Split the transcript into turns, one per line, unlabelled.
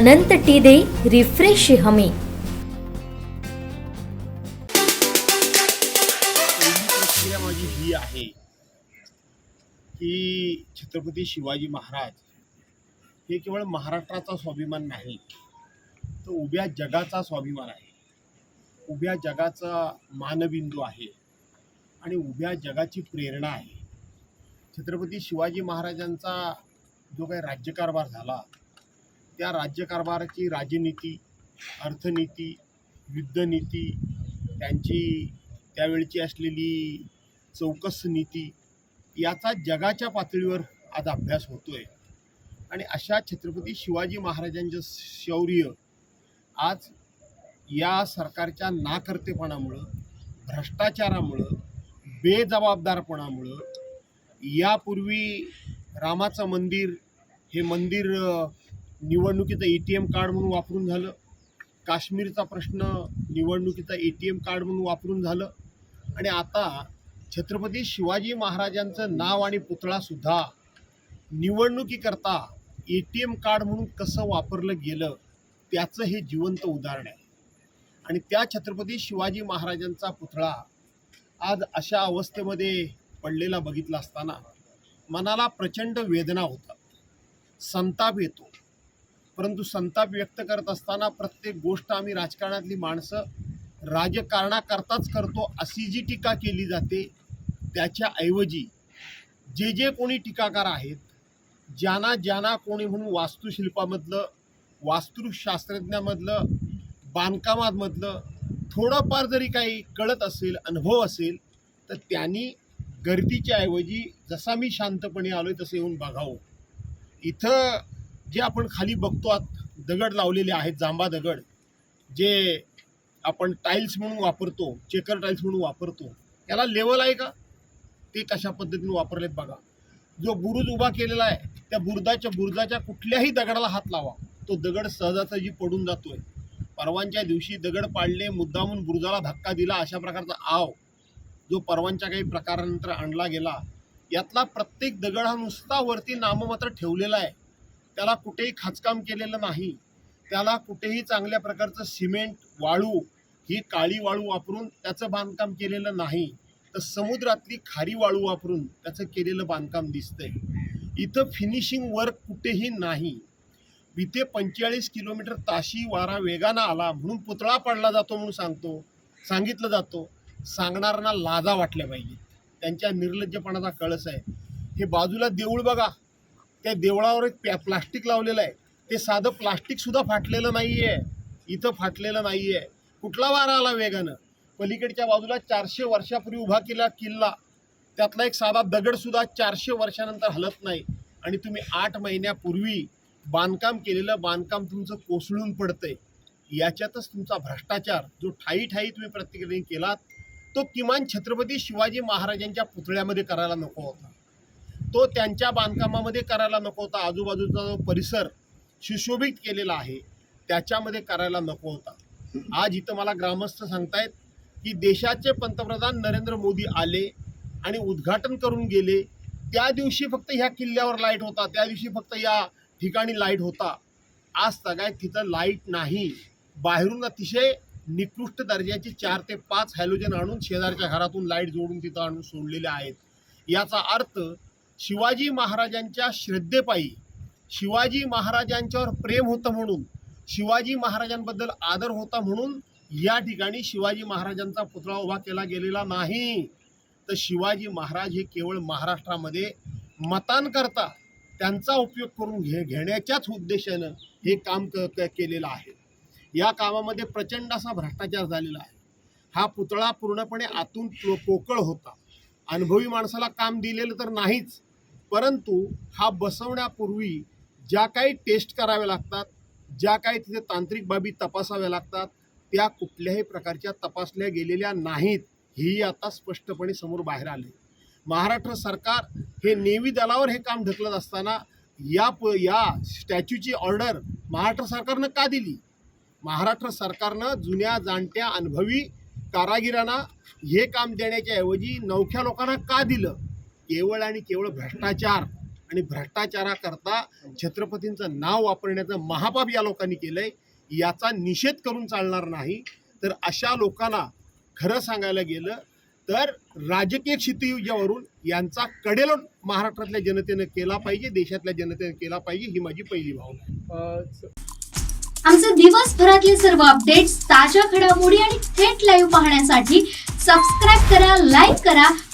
अनंत T दे refresh हमी.
माझी ही आहे की छत्रपती शिवाजी महाराज हे केवळ महाराष्ट्राचा स्वाभिमान नाही तर उभ्या जगाचा स्वाभिमान आहे. उभ्या जगाचा मानबिंदू आहे आणि उभ्या जगाची प्रेरणा आहे. छत्रपती शिवाजी महाराजांचा जो काही राज्यकारभार झाला त्या राज्यकारभाराची राजनीती अर्थनीती युद्धनीती त्यांची त्यावेळची असलेली चौकस नीती याचा जगाच्या पातळीवर आज अभ्यास होतो आहे आणि अशा छत्रपती शिवाजी महाराजांचं शौर्य आज या सरकारच्या नाकर्तेपणामुळं भ्रष्टाचारामुळं बेजबाबदारपणामुळं यापूर्वी रामाचं मंदिर हे मंदिर निवडणुकीचं ए टी एम कार्ड म्हणून वापरून झालं. काश्मीरचा प्रश्न निवडणुकीचा ए टी एम कार्ड म्हणून वापरून झालं. आणि आता छत्रपती शिवाजी महाराजांचं नाव आणि पुतळासुद्धा निवडणुकीकरता ए टी एम कार्ड म्हणून कसं वापरलं गेलं त्याचं हे जिवंत उदाहरण आहे. आणि त्या छत्रपती शिवाजी महाराजांचा पुतळा आज अशा अवस्थेमध्ये पडलेला बघितला असताना मनाला प्रचंड वेदना होतात. संताप येतो. परंतु संताप व्यक्त करत असताना प्रत्येक गोष्ट आम्ही राजकारणातली माणसं राजकारणाकरताच करतो अशी जी टीका केली जाते त्याच्याऐवजी जे जे कोणी टीकाकार आहेत ज्यांना ज्यांना कोणी म्हणून वास्तुशिल्पामधलं वास्तुशास्त्रज्ञामधलं बांधकामामधलं थोडंफार जरी काही कळत असेल अनुभव असेल तर त्यांनी गर्दीच्या ऐवजी जसा मी शांतपणे आलो आहे तसं येऊन बघावं. इथं जे आपण खाली बघतो आत दगड लावलेले आहेत जांबा दगड जे आपण टाईल्स म्हणून वापरतो चेकर टाईल्स म्हणून वापरतो याला लेवल आहे का? ते कशा पद्धतीने वापरलेत बघा. जो बुरुज उभा केलेला आहे त्या बुरुदाच्या बुरुजाच्या कुठल्याही दगडाला हात लावा. तो दगड सहजासहजी पडून जातोय. परवांच्या दिवशी दगड पाडले मुद्दामून बुरुजाला धक्का दिला अशा प्रकारचा आव जो परवांच्या काही प्रकारानंतर आणला गेला यातला प्रत्येक दगड हा नुसता वरती नाममात्र ठेवलेला आहे. त्याला कुठेही खाचकाम केलेलं नाही. त्याला कुठेही चांगल्या प्रकारचं सिमेंट वाळू ही काळी वाळू वापरून त्याचं बांधकाम केलेलं नाही. तर समुद्रातली खारी वाळू वापरून त्याचं केलेलं बांधकाम दिसतंय. इथं फिनिशिंग वर्क कुठेही नाही. इथे पंचेचाळीस किलोमीटर ताशी वारा वेगानं आला म्हणून पुतळा पडला जातो म्हणून सांगतो सांगितलं जातो. सांगणाऱ्यांना लाजा वाटल्या पाहिजे त्यांच्या निर्लज्जपणाचा कळस आहे. हे बाजूला देऊळ बघा. त्या देवळावर एक प्या प्लास्टिक लावलेलं आहे. ते साधं प्लास्टिकसुद्धा फाटलेलं नाही आहे इथं फाटलेलं नाही आहे कुठला वारा आला वेगानं? पलीकडच्या बाजूला चारशे वर्षापूर्वी उभा केला किल्ला. त्यातला एक साधा दगडसुद्धा चारशे वर्षानंतर हलत नाही. आणि तुम्ही आठ महिन्यापूर्वी बांधकाम केलेलं बांधकाम तुमचं कोसळून पडतंय. याच्यातच तुमचा भ्रष्टाचार जो ठाई ठाई तुम्ही प्रत्येकाने केलात तो किमान छत्रपती शिवाजी महाराजांच्या पुतळ्यामध्ये करायला नको होता. तो त्यांच्या बांधकामामध्ये करायला नको होता. आजूबाजूचा जो परिसर सुशोभित केलेला आहे त्याच्यामध्ये करायला नको होता. आज इथं मला ग्रामस्थ सांगतायत की देशाचे पंतप्रधान नरेंद्र मोदी आले आणि उद्घाटन करून गेले त्या दिवशी फक्त ह्या किल्ल्यावर लाइट होता त्या दिवशी फक्त या ठिकाणी लाइट होता. आज सगळ्यात तिथं लाइट नाही. बाहेरून अतिशय निकृष्ट दर्जाची चार ते पाच हॅलोजन आणून शेजारच्या घरातून लाइट जोडून तिथं आणून सोडलेले आहेत. याचा अर्थ शिवाजी महाराजांच्या श्रद्धेपायी शिवाजी महाराजांच्यावर प्रेम होतं म्हणून शिवाजी महाराजांबद्दल आदर होता म्हणून या ठिकाणी शिवाजी महाराजांचा पुतळा उभा केला गेलेला नाही. तर शिवाजी महाराज हे केवळ महाराष्ट्रामध्ये मतांकरता त्यांचा उपयोग करून घे घेण्याच्याच उद्देशानं हे काम क केलेलं आहे. या कामामध्ये प्रचंड असा भ्रष्टाचार झालेला आहे. हा पुतळा पूर्णपणे आतून पोकळ होता. अनुभवी माणसाला काम दिलेलं तर नाहीच परंतु हा बसवण्यापूर्वी ज्या काही टेस्ट कराव्या लागतात ज्या काही तिथे तांत्रिक बाबी तपासाव्या लागतात त्या कुठल्याही प्रकारच्या तपासल्या गेलेल्या नाहीत ही आता स्पष्टपणे समोर बाहेर आले. महाराष्ट्र सरकार हे नेव्ही दलावर हे काम ढकलत असताना या प या स्टॅच्यूची ऑर्डर महाराष्ट्र सरकारनं का दिली? महाराष्ट्र सरकारनं जुन्या जाणत्या अनुभवी कारागिरांना हे काम देण्याच्या ऐवजी नवख्या लोकांना का दिलं? केवळ आणि केवळ भ्रष्टाचार आणि भ्रष्टाचाराकरता छत्रपतींचं नाव वापरण्याचं महापाप या लोकांनी केलंय याचा निषेध करून चालणार नाही. तर अशा लोकांना खरं सांगायला गेलं तर राजकीय क्षितिजावरून यांचा कडेलोट महाराष्ट्रातल्या जनतेनं केला पाहिजे देशातल्या जनतेनं केला पाहिजे ही माझी पहिली भावना आहे.
आमचे दिवसभरातले सर्व अपडेट्स ताज्या घडामोडी आणि थेट लाईव्ह पाहण्यासाठी सबस्क्राईब करा लाईक करा